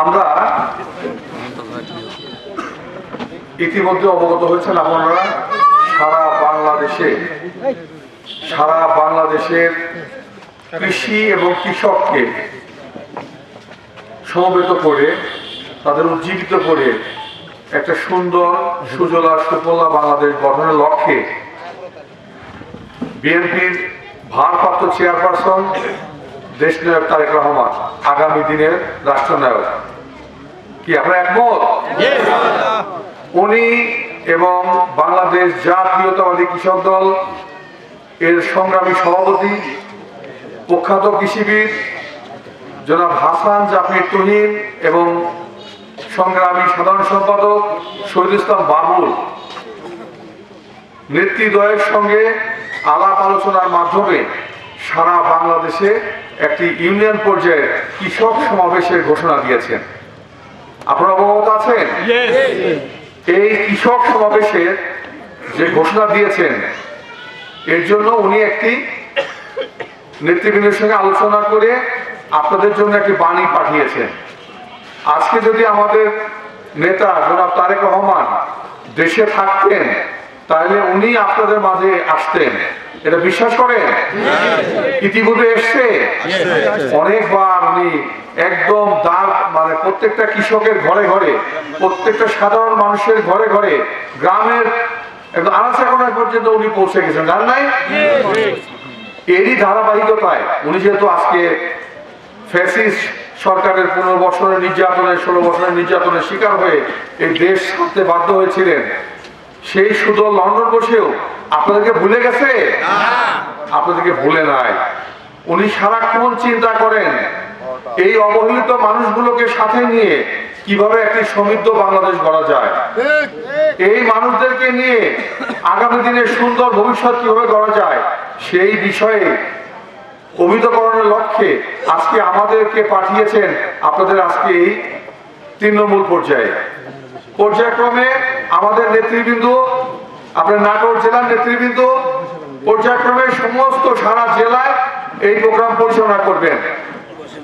আমরা ইতিমধ্যে অবগত হয়েছেন আপনারা, সারা বাংলাদেশে, সারা বাংলাদেশের কৃষি এবং কৃষককে সমবেত করে, তাদের উজ্জীবিত করে একটা সুন্দর, সুজলা, সুফলা বাংলাদেশ গঠনের লক্ষ্যে বিএনপির ভারপ্রাপ্ত চেয়ারপারসন দেশনায়ক তারেক রহমান আগামী দিনের রাষ্ট্রনায়ক। কি আপনারা একমত? উনি এবং বাংলাদেশ জাতীয়তাবাদী কৃষক দল এর সংগ্রামী সভাপতি প্রখ্যাত কৃষিবিদ জনাব হাসান জাফির তুহিন এবং সংগ্রামী সাধারণ সম্পাদক শহীদ ইসলাম বাবুল। নেতৃদ্বয়ের সঙ্গে আলাপ আলোচনার মাধ্যমে সারা বাংলাদেশে একটি ইউনিয়ন পর্যায়ে কৃষক সমাবেশের ঘোষণা দিয়েছেন। আপনারা অবগত আছেন? এই কৃষক সমাবেশের যে ঘোষণা দিয়েছেন এর জন্য উনি একটি নেতৃবৃন্দের সঙ্গে আলোচনা করে আপনাদের জন্য একটি বাণী পাঠিয়েছেন। আজকে যদি আমাদের নেতা জনাব তারেক রহমান দেশে থাকতেন তাহলে উনি আপনাদের মাঝে আসতেন। এটা বিশ্বাস করেন? ইতিমধ্যে এসছে? অনেকবার উনি একদম দাগ মানে প্রত্যেকটা কৃষকের ঘরে ঘরে প্রত্যেকটা সাধারণ মানুষের ঘরে ঘরে গ্রামের একদম আনাচা কোনায় পর্যন্ত উনি পৌঁছে গেছেন। জান নাই? এরই ধারাবাহিকতায় উনি যেহেতু আজকে ফ্যাসিস্ট সরকারের পনেরো বছরের নির্যাতনের ষোলো বছরের নির্যাতনের শিকার হয়ে এই দেশ ছাড়তে বাধ্য হয়েছিলেন সেই শুধু লন্ডন বসেও আপনাদেরকে ভুলে গেছে? আপনাদেরকে ভুলে নাই। উনি সারাক্ষণ চিন্তা করেন এই অবহেলিত মানুষগুলোকে সাথে নিয়ে কীভাবে একটি সমৃদ্ধ বাংলাদেশ গড়া যায়। এই মানুষদেরকে নিয়ে আগামী দিনে সুন্দর ভবিষ্যৎ কীভাবে গড়া যায় সেই বিষয়ে অভিতকরণের লক্ষ্যে আজকে আমাদেরকে পাঠিয়েছেন আপনাদের আজকে এই তৃণমূল পর্যায়ে। পর্যায়ক্রমে আমাদের নেতৃবৃন্দ আপনার নাটোর জেলার নেতৃবৃন্দ পর্যায়ক্রমে সমস্ত সারা জেলায় এই প্রোগ্রাম পরিচালনা করবেন।